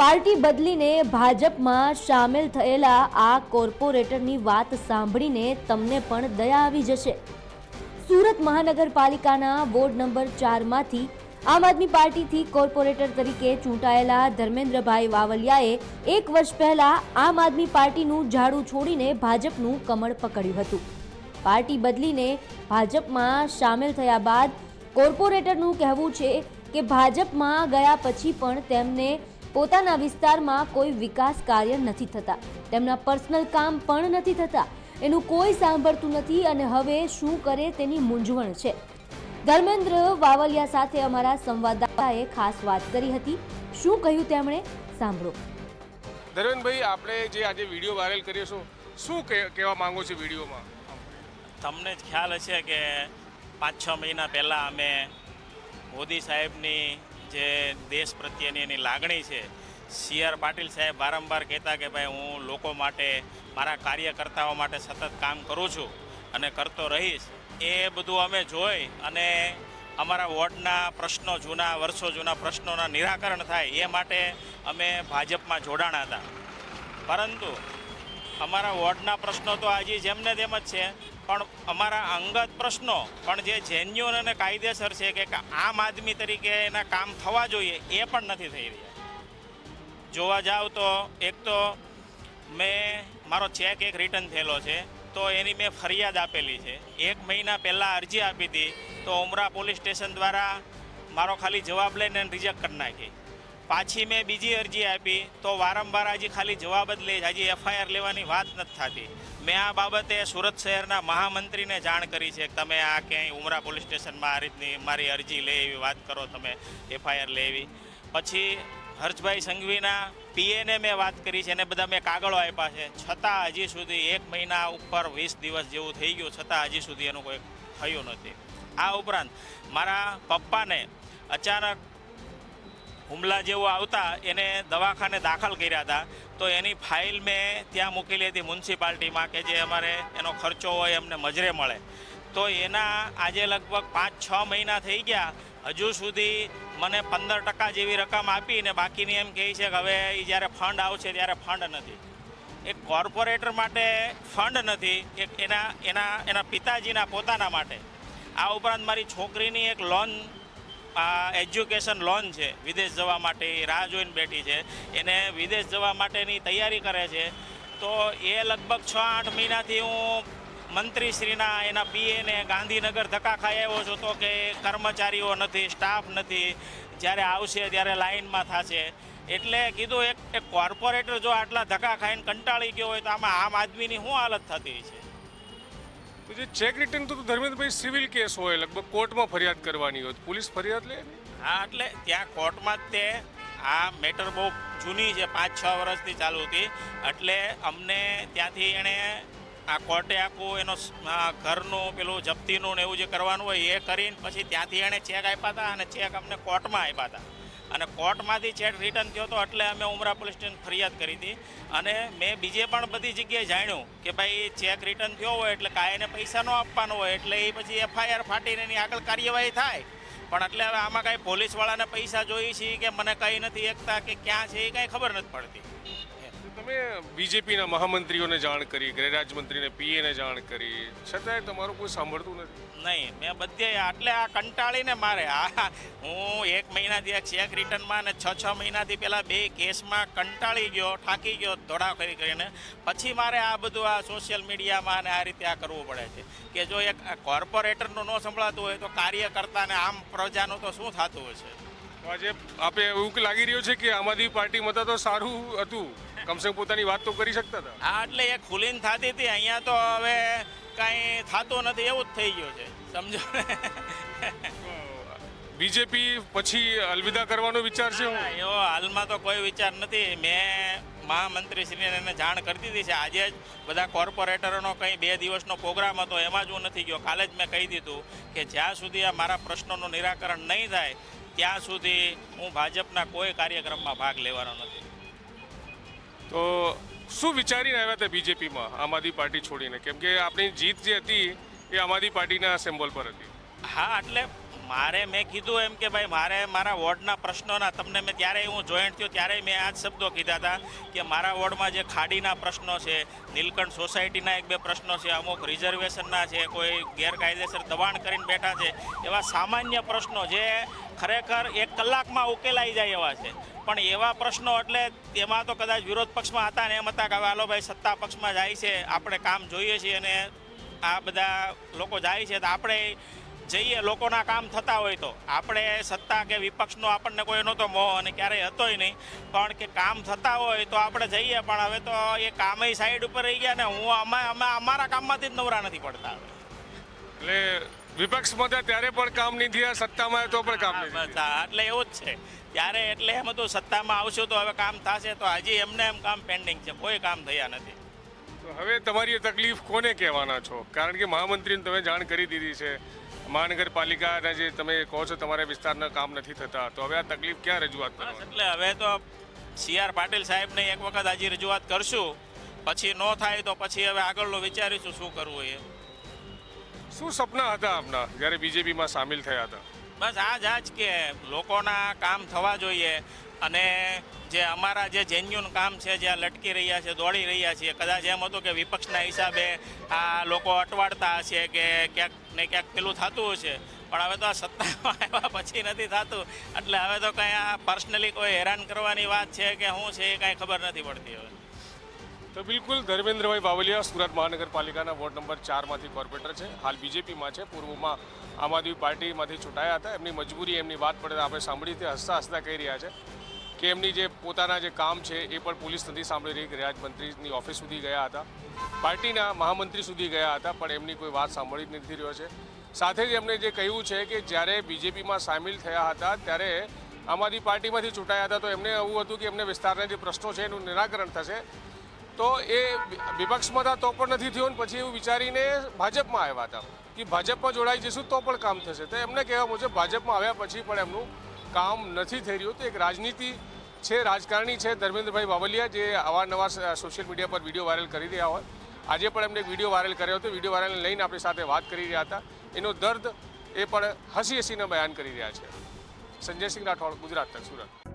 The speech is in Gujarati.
પાર્ટી બદલીને ભાજપમાં સામેલ થયેલા આ કોર્પોરેટરની વાત સાંભળીને તમને પણ દયા આવી જશે. સુરત મહાનગરપાલિકાના વોર્ડ નંબર ચારમાંથી આમ આદમી પાર્ટીથી કોર્પોરેટર તરીકે ચૂંટાયેલા ધર્મેન્દ્રભાઈ વાવલિયાએ એક વર્ષ પહેલા આમ આદમી પાર્ટીનું ઝાડુ છોડીને ભાજપનું કમળ પકડ્યું હતું. પાર્ટી બદલીને ભાજપમાં સામેલ થયા બાદ કોર્પોરેટરનું કહેવું છે કે ભાજપમાં ગયા પછી પણ તેમને પોતાના વિસ્તારમાં કોઈ વિકાસ કાર્ય નથી થતા. તેમના પર્સનલ કામ પણ નથી થતા. એનું કોઈ સાંભળતું નથી અને હવે શું કરે તેની મૂંઝવણ છે. ધર્મેન્દ્ર વાવલિયા સાથે અમારા સંવાદદાતાએ ખાસ વાત કરી હતી. શું કહ્યું તેમણે? સાંભળો. ધર્મેન્દ્રભાઈ આપણે જે આજે વીડિયો વાયરલ કર્યો છો શું કહે- કહેવા માંગો છો વિડીયોમાં? તમને જ ખ્યાલ હશે કે પાંચ છ મહિના પહેલાં અમે મોદી સાહેબની જે દેશ પ્રત્યેની એની લાગણી છે, સી આર પાટીલ સાહેબ વારંવાર કહેતા કે ભાઈ, હું લોકો માટે, મારા કાર્યકર્તાઓ માટે સતત કામ કરું છું અને કરતો રહીશ. એ બધું અમે જોઈ અને અમારા વોર્ડના પ્રશ્નો જૂના, વર્ષો જૂના પ્રશ્નોના નિરાકરણ થાય એ માટે અમે ભાજપમાં જોડાણા હતા. પરંતુ અમારા વોર્ડના પ્રશ્નો તો આજે જેમને તેમ જ છે. પણ અમારા અંગત પ્રશ્નો, પણ જે જેન્યુઅન અને કાયદેસર છે કે આમ આદમી તરીકે એના કામ થવા જોઈએ, એ પણ નથી થઈ રહ્યા. જોવા જાવ તો એક તો મેં, મારો ચેક એક રિટર્ન થયેલો છે, તો એની મેં ફરિયાદ આપેલી છે. એક મહિના પહેલાં અરજી આપી હતી, તો ઉમરા પોલીસ સ્ટેશન દ્વારા મારો ખાલી જવાબ લઈને રિજેક્ટ કરી નાખી. પાછી મેં બીજી અરજી આપી, તો વારંવાર હજી ખાલી જવાબ જ લે હજી એફઆઈઆર લેવાની વાત નથી થતી. મેં આ બાબતે સુરત શહેરના મહામંત્રીને જાણ કરી છે તમે આ ક્યાંય ઉમરા પોલીસ સ્ટેશનમાં આ રીતની મારી અરજી લે એવી વાત કરો, તમે એફઆઈઆર લેવી પછી હર્ષભાઈ સંઘવીના પીએને મેં વાત કરી છે, એને બધા મેં કાગળો આપ્યા છે. છતાં હજી સુધી એક મહિના ઉપર વીસ દિવસ જેવું થઈ ગયું, છતાં હજી સુધી એનું કોઈ થયું નથી. આ ઉપરાંત મારા પપ્પાને અચાનક હુમલા જેવો આવતા એને દવાખાને દાખલ કર્યા હતા. તો એની ફાઇલ મેં ત્યાં મૂકેલી હતી મ્યુનિસિપાલિટીમાં કે જે અમારે એનો ખર્ચો હોય એમને મજરે મળે. તો એના આજે લગભગ પાંચ છ મહિના થઈ ગયા. હજુ સુધી મને પંદર ટકા જેવી રકમ આપી ને બાકીની એમ કહે છે કે હવે એ જ્યારે ફંડ આવશે ત્યારે ફંડ નથી. એક કોર્પોરેટર માટે ફંડ નથી, એક એના એના એના પિતાજીના પોતાના માટે. આ ઉપરાંત મારી છોકરીની એક લોન આ એજ્યુકેશન લોન છે, વિદેશ જવા માટે રાહ જોઈને બેઠી છે. એને વિદેશ જવા માટેની તૈયારી કરે છે. તો એ લગભગ છ આઠ મહિનાથી હું મંત્રીશ્રીના એના પીએને ગાંધીનગર ધક્કા ખાઈ આવ્યો છું તો કે કર્મચારીઓ નથી, સ્ટાફ નથી, જ્યારે આવશે ત્યારે લાઇનમાં થશે. એટલે કીધું એક કોર્પોરેટર જો આટલા ધક્કા ખાઈને કંટાળી ગયો હોય તો આમાં આમ આદમીની શું હાલત થતી છે જે ચેક રિટર્ન તો ધર્મેન્દ્રભાઈ સિવિલ કેસ હોય, લગભગ કોર્ટમાં ફરિયાદ કરવાની હોય પોલીસ ફરિયાદ લે? હા, એટલે ત્યાં કોર્ટમાં જ તે આ મેટર બહુ જૂની છે, પાંચ, છ વર્ષથી ચાલુ હતી એટલે અમને ત્યાંથી એણે આ કોર્ટે આખું એનો ઘરનું, પેલું જપ્તીનું ને એવું જે કરવાનું હોય એ કરીને પછી ત્યાંથી એણે ચેક આપ્યા હતા અને ચેક અમને કોર્ટમાં આપ્યા હતા અને કોર્ટમાંથી ચેક રિટર્ન થયો હતો એટલે અમે ઉમરા પોલીસ સ્ટેશન ફરિયાદ કરી હતી. અને મેં બીજે પણ બધી જગ્યાએ જાણ્યું કે ભાઈ ચેક રિટર્ન થયો હોય એટલે કાંઈ એને પૈસા ન આપવાનો હોય એટલે એ પછી એફઆઈઆર ફાટીને એની આગળ કાર્યવાહી થાય. પણ એટલે હવે આમાં કાંઈ પોલીસવાળાને પૈસા જોઈએ છે કે મને કંઈ નથી એકતા કે ક્યાં છે એ કાંઈ ખબર નથી પડતી. તમે બીજેપીના મહામંત્રીઓને જાણ કરી ગૃહ રાજ્યમંત્રીને પીએને જાણ કરી છતાંય તમારું કોઈ સાંભળતું નથી? નહીં મેં બધે એટલે આ કંટાળીને મારે. આ હું એક મહિનાથી આ ચેક રિટર્નમાં અને છ છ મહિનાથી પહેલાં બે કેસમાં કંટાળી ગયો થાકી ગયો ધોળા કરી કરીને. પછી મારે આ બધું આ સોશિયલ મીડિયામાં અને આ રીતે આ કરવું પડે છે. કે જો એક કોર્પોરેટરનું ન સંભળાતું હોય તો કાર્યકર્તાને આમ પ્રજાનું તો શું થતું હશે? તો આજે આપે એવું લાગી રહ્યું છે કે આમ આદમી પાર્ટીમાં તો સારું હતું. કમસે કમ પોતાની વાત તો કરી શકતા હતા. આ એટલે એ ખુલીને થતી હતી અહીંયા તો હવે કાંઈ થતું નથી એવું જ થઈ ગયું છે સમજો બીજેપી પછી અલવિદા કરવાનો વિચાર છે? એવો હાલમાં તો કોઈ વિચાર નથી. મેં મહામંત્રીશ્રીને એને જાણ કરી દીધી છે. આજે જ બધા કોર્પોરેટરોનો કંઈ બે દિવસનો પ્રોગ્રામ હતો એમાં જ હું નથી ગયો. કાલે જ મેં કહી દીધું કે જ્યાં સુધી આ મારા પ્રશ્નોનું નિરાકરણ નહીં થાય ત્યાં સુધી હું ભાજપના કોઈ કાર્યક્રમમાં ભાગ લેવાનો નથી. તો શું વિચારીને આવ્યા હતા બીજેપીમાં આમ આદમી પાર્ટી છોડીને? કેમ કે આપણી જીત જે હતી એ આમ આદમી પાર્ટીના સિમ્બોલ પર હતી. હા, એટલે મારે મેં કીધું એમ કે ભાઈ, મારે મારા વોર્ડના પ્રશ્નોના, તમને મેં ત્યારે હું જોઈન્ટ થયો ત્યારે મેં આ જ શબ્દો કીધા હતા કે મારા વોર્ડમાં જે ખાડીના પ્રશ્નો છે, નીલકંઠ સોસાયટીના એક બે પ્રશ્નો છે, અમુક રિઝર્વેશનના છે, કોઈ ગેરકાયદેસર દબાણ કરીને બેઠા છે, એવા સામાન્ય પ્રશ્નો જે ખરેખર એક કલાકમાં ઉકેલાઈ જાય એવા છે. પણ એવા પ્રશ્નો એટલે એમાં તો કદાચ વિરોધ પક્ષમાં હતા ને એમ હતા કે હવે હાલો ભાઈ, સત્તા પક્ષમાં જાય છે, આપણે કામ જોઈએ છીએ અને આ બધા લોકો જાય છે, તો આપણે જઈએ લોકોના કામ થતા હોય તો. આપણે સત્તા કે વિપક્ષનો આપણને કોઈ નહોતો મોહ અને ક્યારેય હતોય નહીં. પણ કે કામ થતા હોય તો આપણે જઈએ પણ હવે તો એ કામેય સાઈડ ઉપર રહી ગયા ને હું અમે અમે અમારા કામમાંથી જ નવરા નથી પડતા એટલે વિપક્ષમાં હતા ત્યારે પણ કામ નહીં થયા સત્તામાં તો પણ કામ નહીં થયા. એટલે એવું જ છે. ત્યારે એટલે એમ હતું સત્તામાં આવશું તો હવે કામ થશે તો હજી એમને એમ કામ પેન્ડિંગ છે. કોઈ કામ થયા નથી. તો હવે તમારી તકલીફ કોને કહેવાના છો? કારણ કે મહામંત્રીને તમે જાણ કરી દીધી છે. મહાનગરપાલિકાના જે તમે કહો છો તમારા વિસ્તારના કામ નથી થતા તો હવે આ તકલીફ ક્યાં રજૂઆત બસ એટલે હવે તો સી આર પાટીલ સાહેબને એક વખત હજી રજૂઆત કરશું. પછી ન થાય તો પછી હવે આગળનું વિચારીશું શું કરવું એ. શું સપના હતા આપના જ્યારે બીજેપીમાં સામેલ થયા હતા? બસ આ જ આ જ કે લોકોના કામ થવા જોઈએ અને જે અમારા જે જેન્યુન કામ છે જ્યાં લટકી રહ્યા છે, દોડી રહ્યા છીએ, કદાચ એમ હતું કે વિપક્ષના હિસાબે આ લોકો અટવાડતા હશે કે ક્યાંક ને ક્યાંક પેલું થતું હશે. પણ હવે તો આ સત્તામાં આવ્યા પછી નથી થતું. એટલે હવે તો કંઈ આ પર્સનલી કોઈ હેરાન કરવાની વાત છે કે શું છે એ કાંઈ ખબર નથી પડતી હવે. તો બિલકુલ ધર્મેન્દ્રભાઈ બાવલિયા સુરત મહાનગરપાલિકાના વોર્ડ નંબર ચારમાંથી કોર્પોરેટર છે. હાલ બીજેપીમાં છે. પૂર્વમાં આમ આદમી પાર્ટીમાંથી ચૂંટાયા હતા. એમની મજબૂરી, એમની વાત પડે આપણે સાંભળી તે હસતા હસતા કહી રહ્યા છે કે એમની જે પોતાના જે કામ છે એ પણ પોલીસ નથી સાંભળી રહી. રાજમંત્રીની મંત્રીની ઓફિસ સુધી ગયા હતા. પાર્ટીના મહામંત્રી સુધી ગયા હતા, પણ એમની કોઈ વાત સાંભળી જ નથી રહ્યો છે. સાથે જ એમણે જે કહ્યું છે કે જ્યારે બીજેપીમાં સામેલ થયા હતા, ત્યારે આમ આદમી પાર્ટીમાંથી ચૂંટાયા હતા, તો એમને એવું હતું કે એમને વિસ્તારના જે પ્રશ્નો છે એનું નિરાકરણ થશે. તો એ વિપક્ષમાં હતા તો પણ નથી થયું પછી એવું વિચારીને ભાજપમાં આવ્યા હતા. કે ભાજપમાં જોડાઈ જઈશું તો પણ કામ થશે. તો એમને કહેવા મુજબ ભાજપમાં આવ્યા પછી પણ એમનું કામ નથી થઈ રહ્યું. તો એક રાજનીતિ છે, રાજકારણી છે, ધર્મેન્દ્રભાઈ બાવલિયા, જે અવારનવાર સોશિયલ મીડિયા પર વીડિયો વાયરલ કરી રહ્યા હોય. આજે પણ એમને વીડિયો વાયરલ કર્યો હતો. વીડિયો વાયરલ લઈને આપણી સાથે વાત કરી રહ્યા હતા. એનો દર્દ એ પણ હસી હસીને બયાન કરી રહ્યા છે. સંજયસિંહ રાઠોડ, ગુજરાત તક, સુરત.